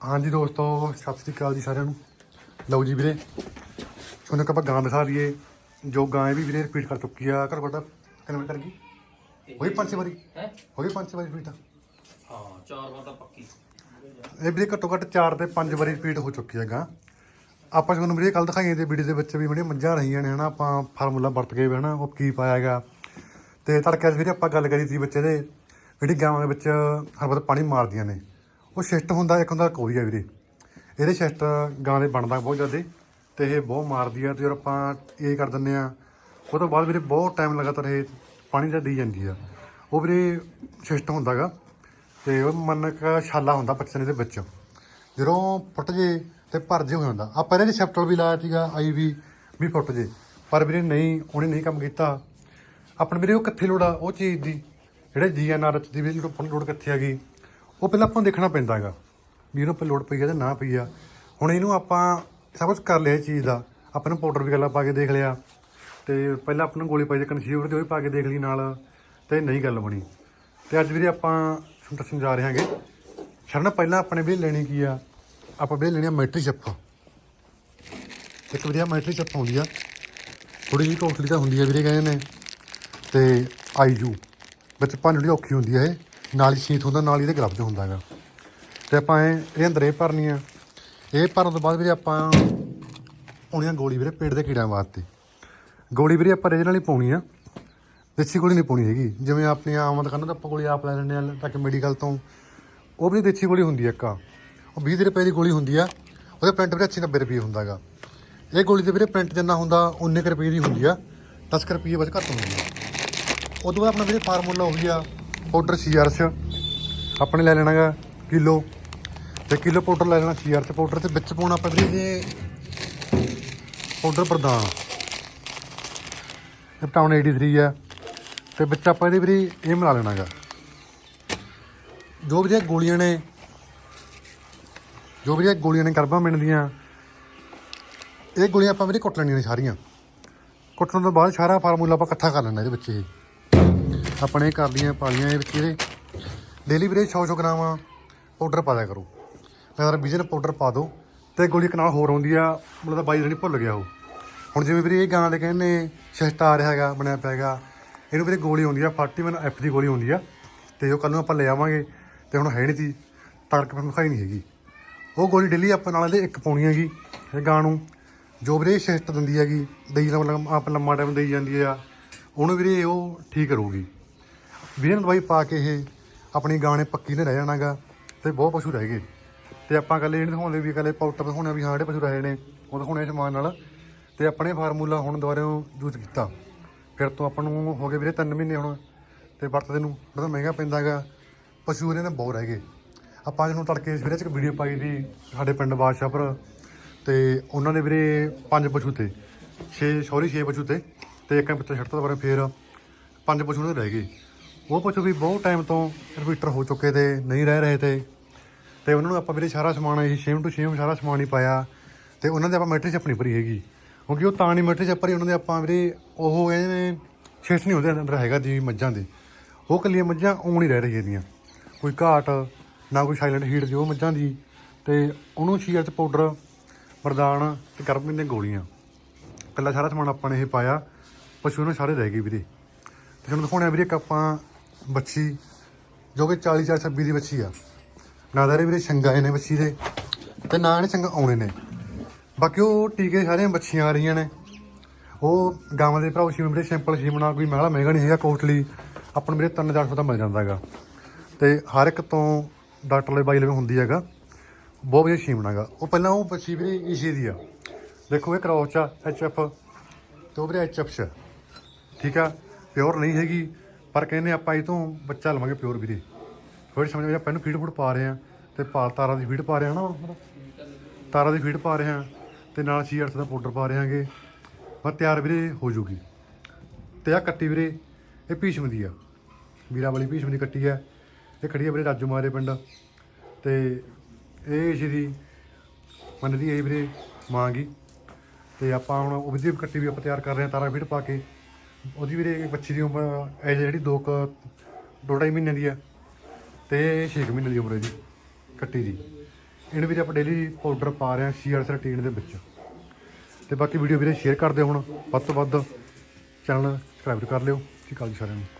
ਹਾਂਜੀ ਦੋਸਤੋ ਸਤਿ ਸ੍ਰੀ ਅਕਾਲ ਜੀ ਸਾਰਿਆਂ ਨੂੰ। ਲਓ ਜੀ ਵੀਰੇ ਤੁਹਾਨੂੰ ਇੱਕ ਆਪਾਂ ਗਾਂ ਦਿਖਾ ਦਈਏ ਜੋ ਗਾਂ ਇਹ ਵੀ ਵੀਰੇ ਰਿਪੀਟ ਕਰ ਚੁੱਕੀ ਆ। ਘਰ ਘਟਾ ਕਿੰਨੇ ਮਿੰਟ ਕਰ ਗਈ ਹੋਈ ਪੰਜ ਛੇ ਵਾਰੀ? ਹੈ? ਹੋ ਗਈ ਪੰਜ ਛੇ ਵਾਰੀ ਰਿਪੀਟ ਹਾਂ ਚਾਰ ਵਾਰ ਤਾਂ ਪੱਕੀ। ਇਹ ਵੀਰੇ ਘੱਟੋ ਘੱਟ 4 ਤੇ 5 ਵਾਰੀ ਰਿਪੀਟ ਹੋ ਚੁੱਕੀ ਹੈ ਗਾਂ। ਆਪਾਂ ਤੁਹਾਨੂੰ ਵੀਰੇ ਕੱਲ ਦਿਖਾਈਆਂ ਤੇ ਵੀਡੀਓ ਦੇ ਵਿੱਚ ਵੀ ਬੜੀਆਂ ਮੱਝਾਂ ਰਹੀਆਂ ਨੇ ਹਨਾ। ਆਪਾਂ ਫਾਰਮੂਲਾ ਵਰਤ ਕੇ ਹਨਾ ਉਹ ਕੀ ਪਾਇਆ ਹੈਗਾ। ਤੇ ਤੜਕੇ ਵੀਰੇ ਆਪਾਂ ਗੱਲ ਕਰੀ ਸੀ ਬੱਚੇ ਦੇ ਜਿਹੜੀ ਗਾਵਾਂ ਦੇ ਵਿੱਚ ਹਰ ਵਾਰ ਪਾਣੀ ਮਾਰਦੀਆਂ ਨੇ। ਉਹ ਸ਼ਿਸ਼ਟ ਹੁੰਦਾ, ਇੱਕ ਹੁੰਦਾ ਕੋਰੀਆ ਵੀਰੇ। ਇਹਦੇ ਸ਼ਿਸ਼ਟ ਗਾਂ ਦੇ ਬਣਦਾ ਬਹੁਤ ਜ਼ਿਆਦਾ ਤੇ ਇਹ ਬਹੁਤ ਮਾਰਦੀ ਆ ਤੇ ਜਦੋਂ ਆਪਾਂ ਇਹ ਕਰ ਦਿੰਦੇ ਆ। ਉਹ ਤੋਂ ਬਾਅਦ ਵੀਰੇ ਬਹੁਤ ਟਾਈਮ ਲਗਾਤਾਰ ਇਹ ਪਾਣੀ ਦਾ ਦੀ ਜਾਂਦੀ ਆ। ਉਹ ਵੀਰੇ ਸ਼ਿਸ਼ਟ ਹੁੰਦਾਗਾ ਤੇ ਉਹ ਮਨ ਕ ਛਾਲਾ ਹੁੰਦਾ ਬੱਚੇ ਦੇ ਵਿੱਚ। ਜਦੋਂ ਫੁੱਟ ਜੇ ਤੇ ਭਰ ਜੇ ਹੋ ਜਾਂਦਾ। ਆਪਾਂ ਇਹਦੇ ਰਿਸੈਪਟਰ ਵੀ ਲਾਇਆ ਸੀਗਾ ਆਈ ਵੀ ਵੀ ਫੁੱਟ ਜੇ। ਪਰ ਵੀਰੇ ਨਹੀਂ, ਉਹਨੇ ਨਹੀਂ ਕੰਮ ਕੀਤਾ। ਆਪਣੇ ਵੀਰੇ ਉਹ ਕਿੱਥੇ ਲੋੜ ਆ, ਉਹ ਚੀਜ਼ ਦੀ। ਜਿਹੜੇ ਜੀਐਨਆਰ ਦੀ ਵੀ ਲੋੜ ਲੋੜ ਆ ਗਈ। ਉਹ ਪਹਿਲਾਂ ਆਪਾਂ ਨੂੰ ਦੇਖਣਾ ਪੈਂਦਾ ਹੈਗਾ ਵੀ ਇਹਨੂੰ ਆਪਾਂ ਲੋੜ ਪਈ ਆ ਤੇ ਨਾ ਪਈ ਆ। ਹੁਣ ਇਹਨੂੰ ਆਪਾਂ ਸਭ ਕੁਝ ਕਰ ਲਿਆ ਇਹ ਚੀਜ਼ ਦਾ। ਆਪਾਂ ਨੂੰ ਪਾਊਡਰ ਵਗੈਰਾ ਪਾ ਕੇ ਦੇਖ ਲਿਆ। ਤੇ ਪਹਿਲਾਂ ਆਪਾਂ ਨੂੰ ਗੋਲੀ ਪਾਈ ਜੇ ਕਨਸੀਵਰ ਤੇ ਉਹ ਵੀ ਪਾ ਕੇ ਦੇਖ ਲਈ ਨਾਲ। ਤੇ ਨਹੀਂ ਗੱਲ ਬਣੀ। ਤੇ ਅੱਜ ਵੀਰੇ ਆਪਾਂ ਦੱਸਣ ਜਾ ਰਹੇ ਹਾਂਗੇ, ਸ਼ਰਨ ਪਹਿਲਾਂ ਆਪਣੇ ਵੀ ਲੈਣੀ ਕੀ ਆ? ਆਪਾਂ ਵੀ ਲੈਣੀ ਆ ਮੈਟਰੀ ਚੱਪ। ਇੱਕ ਵਧੀਆ ਮੈਟਰੀ ਚੱਪ ਹੁੰਦੀ ਆ। ਥੋੜੀ ਜਿਹੀ ਕੋਸਟਲੀ ਤਾਂ ਹੁੰਦੀ ਆ ਵੀਰੇ ਕਹਿੰਦੇ ਨੇ। ਤੇ ਆਈਜੂ ਵਿੱਚ ਭੰਨ ਜਿਹੜੀ ਔਖੀ ਹੁੰਦੀ ਆ ਇਹ। ਨਾਲ ਹੀ ਸੀਤ ਹੁੰਦਾ, ਨਾਲ ਹੀ ਇਹਦੇ 'ਚ ਹੁੰਦਾ ਹੈਗਾ। ਤੇ ਆਪਾਂ ਇਹ ਇਹ ਅੰਦਰ ਇਹ ਭਰਨੀ ਆ। ਇਹ ਭਰਨ ਤੋਂ ਬਾਅਦ ਵੀਰੇ ਆਪਾਂ ਪਾਉਣੀ ਆ ਗੋਲੀ ਵੀਰੇ ਪੇਟ ਦੇ ਕੀੜਿਆਂ ਵਾਸਤੇ। ਗੋਲੀ ਵੀਰੇ ਆਪਾਂ ਰੇਜ ਨਾਲ ਹੀ ਪਾਉਣੀ ਆ। ਦੇਸੀ ਗੋਲੀ ਨਹੀਂ ਪਾਉਣੀ ਹੈਗੀ। ਜਿਵੇਂ ਆਪਣੀਆਂ ਆਮ ਦੁਕਾਨਾਂ ਤੋਂ ਆਪਾਂ ਗੋਲੀ ਆਪ ਲੈ ਲੈਂਦੇ ਆ, ਤਾਂ ਕਿ ਮੈਡੀਕਲ ਤੋਂ। ਉਹ ਵੀ ਦੇਸੀ ਗੋਲੀ ਹੁੰਦੀ ਆ ਇੱਕ ਆ। ਉਹ 20 ਰੁਪਏ ਦੀ ਗੋਲੀ ਹੁੰਦੀ ਆ। ਉਹਦੇ ਪ੍ਰਿੰਟ ਵੀਰੇ 80 90 ਰੁਪਏ ਹੁੰਦਾਗਾ ਇਹ ਗੋਲੀ ਦੇ ਵੀਰੇ ਪ੍ਰਿੰਟ ਜਿੰਨਾ ਹੁੰਦਾ 19 ਕੁ ਰੁਪਏ ਦੀ ਹੁੰਦੀ ਆ। 10 ਕੁ ਰੁਪਏ ਬਸ ਘੱਟ ਹੁੰਦੀ ਆ। ਉਦੋਂ ਬਾਅਦ ਆਪਣਾ ਵੀਰੇ ਫਾਰਮੂਲਾ ਹੋ ਗਿਆ। ਪਾਊਡਰ ਸੀਆਰਸ ਆਪਣੇ ਲੈ ਲੈਣਾਗਾ ਕਿਲੋ। ਤੇ ਕਿਲੋ ਪਾਊਡਰ ਲੈ ਲੈਣਾ ਸੀਆਰਸ ਪਾਊਡਰ ਤੇ ਵਿੱਚ ਪਾਉਣਾ ਆਪਾਂ ਵੀਰੇ ਜੇ ਪਾਊਡਰ ਪ੍ਰਦਾਨ ਇਹ 83 ਆ। ਤੇ ਵਿੱਚ ਆਪਾਂ ਇਹਦੇ ਵੀਰੇ ਇਹ ਮਿਲਾ ਲੈਣਾਗਾ। ਜੋ ਵੀਰੇ ਗੋਲੀਆਂ ਨੇ, ਜੋ ਵੀਰੇ ਗੋਲੀਆਂ ਨੇ ਕਰਬਾਮਿਨ ਦੀਆਂ, ਇਹ ਗੋਲੀਆਂ ਆਪਾਂ ਵੀਰੇ ਕੁੱਟ ਲੈਣੀਆਂ ਨੇ ਸਾਰੀਆਂ। ਕੁੱਟਣ ਤੋਂ ਬਾਅਦ ਸਾਰਾ ਫਾਰਮੂਲਾ ਆਪਾਂ ਇਕੱਠਾ ਕਰ ਲੈਣਾ ਇਹਦੇ ਵਿੱਚ ਇਹ। ਆਪਣੇ ਘਰ ਦੀਆਂ ਪਾਲੀਆਂ ਇਹ ਵਿੱਚ ਡੇਲੀ ਵੀਰੇ 100 100 ਗ੍ਰਾਮ ਪਾਊਡਰ ਪਾ ਦਿਆ ਕਰੋ। ਲਗਾਤਾਰ ਵਿਜਨ ਪਾਊਡਰ ਪਾ ਦਿਓ ਤੇ ਗੋਲੀ ਇੱਕ ਨਾਲ ਹੋਰ ਆਉਂਦੀ ਆ, ਮਤਲਬ ਤਾਂ ਬਾਈ ਜਣੀ ਭੁੱਲ ਗਿਆ ਉਹ। ਹੁਣ ਜਿਵੇਂ ਵੀਰੇ ਇਹ ਗਾਂ ਦੇ ਕਹਿੰਦੇ ਸ਼ਿਸ਼ਟ ਆ ਰਿਹਾ ਹੈਗਾ, ਬਣਿਆ ਪਿਆ ਹੈਗਾ, ਇਹਨੂੰ ਵੀਰੇ ਗੋਲੀ ਆਉਂਦੀ ਆ 41 ਐਫ ਦੀ ਗੋਲੀ ਆਉਂਦੀ ਆ, ਤੇ ਉਹ ਕੱਲ ਨੂੰ ਆਪਾਂ ਲੈ ਆਵਾਂਗੇ, ਤੇ ਹੁਣ ਹੈ ਨਹੀਂ ਸੀ, ਤੜਕ ਫਿਰ ਖਾਈ ਨਹੀਂ ਹੈਗੀ। ਉਹ ਗੋਲੀ ਡੇਲੀ ਆਪਾਂ ਨਾਲ ਇਹਦੇ ਇੱਕ ਪਾਉਣੀ ਹੈਗੀ, ਇਹ ਗਾਂ ਨੂੰ, ਜੋ ਵੀਰੇ ਸ਼ਿਸ਼ਟ ਦਿੰਦੀ ਹੈਗੀ ਦਈ ਲੰਮਾ ਲੰਮਾ ਟਾਈਮ ਦੇਈ ਜਾਂਦੀ ਆ, ਉਹਨੂੰ ਵੀਰੇ ਉਹ ਠੀਕ ਕਰੂਗੀ। ਵੀਰੇ ਨੂੰ ਦਵਾਈ ਪਾ ਕੇ ਇਹ ਆਪਣੀ ਗਾਣੇ ਪੱਕੀ ਨੇ ਰਹਿ ਜਾਣਾਗਾ ਤੇ ਬਹੁਤ ਪਸ਼ੂ ਰਹਿ ਗਏ। ਤੇ ਆਪਾਂ ਕੱਲੇ ਜਿਹੜੇ ਦਿਖਾਉਂਦੇ ਵੀ ਕੱਲੇ ਪਾਊਟਰ ਦਿਖਾਉਣੇ ਵੀ ਹਾਂ, ਜਿਹੜੇ ਪਸ਼ੂ ਰਹੇ ਨੇ, ਉਹ ਦਿਖਾਉਣੇ ਸਮਾਨ ਨਾਲ। ਤੇ ਆਪਣੇ ਫਾਰਮੂਲਾ ਹੁਣ ਦੁਬਾਰਾ ਯੂਜ਼ ਕੀਤਾ। ਫਿਰ ਤੋਂ ਆਪਾਂ ਨੂੰ ਹੋ ਗਏ ਵੀਰੇ 3 ਮਹੀਨੇ ਹੁਣ, ਤੇ ਵਰਤਦੇ ਨੂੰ ਬੜਾ ਮਹਿੰਗਾ ਪੈਂਦਾਗਾ। ਪਸ਼ੂ ਇਹਨਾਂ ਦੇ ਬਹੁਤ ਰਹਿ ਗਏ। ਆਪਾਂ ਜਿਹਨੂੰ ਤੜਕੇ ਸਵੇਰੇ ਚ ਇੱਕ ਵੀਡੀਓ ਪਾਈ ਦੀ ਸਾਡੇ ਪਿੰਡ ਬਾਦਸ਼ਾਹਪੁਰ, ਤੇ ਉਹਨਾਂ ਦੇ ਵੀਰੇ ਪੰਜ ਪਸ਼ੂ ਤੇ 6 ਸੌਰੀ 6 ਪਸ਼ੂ ਤੇ ਤੇ ਇੱਕ ਬੱਚਾ ਛੱਡਤਾ ਦੁਬਾਰਾ ਫੇਰ। ਪੰਜ ਪਸ਼ੂ ਉਹਨਾਂ ਦੇ ਰਹਿ ਗਏ। ਉਹ ਪਸ਼ੂ ਵੀ ਬਹੁਤ ਟਾਈਮ ਤੋਂ ਰਿਪੀਟਰ ਹੋ ਚੁੱਕੇ ਤੇ, ਨਹੀਂ ਰਹਿ ਰਹੇ ਤੇ। ਤੇ ਉਹਨਾਂ ਨੂੰ ਆਪਾਂ ਵੀਰੇ ਸਾਰਾ ਸਮਾਨ ਇਹ ਸੇਮ ਟੂ ਸੇਮ ਸਾਰਾ ਸਮਾਨ ਹੀ ਪਾਇਆ। ਤੇ ਉਹਨਾਂ ਦੇ ਆਪਾਂ ਮੈਟਰੀ ਚੱਪ ਨਹੀਂ ਭਰੀ ਹੈਗੀ। ਕਿਉਂਕਿ ਉਹ ਤਾਂ ਨਹੀਂ ਮੈਟਰੀ ਚੱਪ ਭਰੀ ਉਹਨਾਂ ਦੇ ਆਪਾਂ ਵੀਰੇ ਉਹ ਇਹਨੇ ਛੇਟ ਨਹੀਂ ਹੁੰਦੇ, ਅੰਦਰ ਹੈਗਾ ਜੀ ਮੱਝਾਂ ਦੇ। ਉਹ ਕੱਲੀਆਂ ਮੱਝਾਂ ਊਂ ਨਹੀਂ ਰਹਿ ਰਹੀਆਂ ਦੀਆਂ ਕੋਈ ਘਾਟ, ਨਾ ਕੋਈ ਸਾਇਲੈਂਟ ਹੀਟ ਦੀ ਉਹ ਮੱਝਾਂ ਦੀ। ਤੇ ਉਹਨੂੰ ਸ਼ੀਅਰ ਚ ਪਾਊਡਰ ਮਰਦਾਨ ਤੇ ਕਰਮਿਨ ਦੀਆਂ ਗੋਲੀਆਂ। ਕੱਲਾ ਸਾਰਾ ਸਮਾਨ ਆਪਾਂ ਨੇ ਇਹ ਪਾਇਆ। ਪਸ਼ੂ ਨੂੰ ਸਾਰੇ ਰਹਿ ਗਏ ਵੀਰੇ। ਤੇ ਤੁਹਾਨੂੰ ਦਿਖਾਉਣਾ ਵੀਰੇ ਇੱਕ ਆਪਾਂ ਬੱਚੀ ਜੋ ਕਿ 40 ਚਾਰ 26 ਦੀ ਬੱਚੀ ਆ। ਨਾ ਤਾਂ ਦਾ ਵੀਰੇ ਛੰਗਾ ਨੇ ਬੱਚੀ ਦੇ ਤੇ ਨਾ ਇਹਨੇ ਚੰਗਾ ਆਉਣੇ ਨੇ। ਬਾਕੀ ਉਹ ਟੀਕੇ ਸਾਰੀਆਂ ਬੱਚੀਆਂ ਆ ਰਹੀਆਂ ਨੇ। ਉਹ ਗਾਵਾਂ ਦੇ ਭਰਾਉ ਸ਼ੀਮ ਵੀਰੇ ਸਿੰਪਲ ਸ਼ੀਮਣਾ ਕੋਈ ਮਹਿਲਾ ਮਹਿੰਗਾ ਨਹੀਂ ਹੈਗਾ ਕੋਟਲੀ। ਆਪਾਂ ਨੂੰ ਵੀਰੇ 3-400 ਦਾ ਮਿਲ ਜਾਂਦਾ ਹੈਗਾ। ਤੇ ਹਰ ਇੱਕ ਤੋਂ ਡਾਕਟਰ ਲਈ ਬਾਈ ਲਵੇ ਹੁੰਦੀ ਹੈਗਾ। ਬਹੁਤ ਵਧੀਆ ਸ਼ੀਮਣਾ ਹੈਗਾ। ਉਹ ਪਹਿਲਾਂ ਉਹ ਬੱਚੀ ਵੀਰੇ ਈਸ਼ੀ ਦੀ ਆ। ਦੇਖੋ ਇਹ ਕ੍ਰੋਸ ਆ ਐਚਐਫ ਤੇ ਉਹ ਵੀਰੇ ਐਚਐਫ ਠੀਕ ਆ? ਪਿਓਰ ਨਹੀਂ ਹੈਗੀ। ਪਰ ਕਹਿੰਦੇ ਆਪਾਂ ਇਹ ਤੋਂ ਬੱਚਾ ਲਵਾਂਗੇ ਪਿਓਰ ਵੀਰੇ। ਥੋੜੀ ਸਮਝ ਆਏ ਆਪਾਂ ਇਹਨੂੰ ਫੀਡ ਫੂਡ ਪਾ ਰਹੇ ਆ ਤੇ ਪਾਲ ਤਾਰਾਂ ਦੀ ਫੀਡ ਪਾ ਰਹੇ ਆ ਨਾ ਤਾਰਾਂ ਦੀ ਫੀਡ ਪਾ ਰਹੇ ਆ ਤੇ ਨਾਲ ਸੀ ਦਾ ਪਾਊਡਰ ਪਾ ਰਹੇ ਆਂਗੇ ਬਸ ਤਿਆਰ ਵੀਰੇ ਹੋ ਜੂਗੀ। ਤੇ ਆ ਕੱਟੀ ਵੀਰੇ, ਇਹ ਭੀਸ਼ਮ ਦੀ ਆ। ਵੀਰਾ ਵਾਲੀ ਭੀਸ਼ਮ ਦੀ ਕੱਟੀ ਆ। ਇਹ ਖੜੀ ਆ ਵੀਰੇ ਰਾਜੂ ਮਾਰੇ ਪਿੰਡ। ਤੇ ਇਹ ਸ਼੍ਰੀ ਮੰਨਦੀ ਇਹ ਵੀਰੇ ਮਾਂ ਗਈ ਤੇ ਆਪਾਂ ਹੁਣ ਉਹ ਵੀ ਕੱਟੀ ਵੀ ਆਪਾਂ ਤਿਆਰ ਕਰ ਰਹੇ ਹਾਂ ਤਾਰਾ ਫੀਡ ਪਾ ਕੇ। ਉਹਦੀ ਵੀਰੇ ਬੱਚੀ ਦੀ ਉਮਰ ਐ ਜਿਹੜੀ ਦੋ ਕੁ, ਦੋ ਢਾਈ ਮਹੀਨੇ ਦੀ ਆ ਤੇ 6 ਮਹੀਨੇ ਦੀ ਉਮਰ ਹੈ ਜੀ, ਕੱਟੀ ਦੀ ਇਹਨੂੰ ਵੀਰੇ ਆਪਾਂ ਡੇਲੀ ਪਾਊਡਰ ਪਾ ਰਹੇ ਹਾਂ ਸੀਆਰ ਸਰਟੀਨ ਦੇ ਵਿੱਚ। ਤੇ ਬਾਕੀ ਵੀਡੀਓ ਵੀਰੇ ਸ਼ੇਅਰ ਕਰ ਦਿਓ ਹੁਣ, ਵੱਧ ਤੋਂ ਵੱਧ ਚੈਨਲ ਸਬਸਕ੍ਰਾਈਬ ਕਰ ਲਿਓ। ਠੀਕ ਆ ਜੀ ਸਾਰਿਆਂ ਨੂੰ।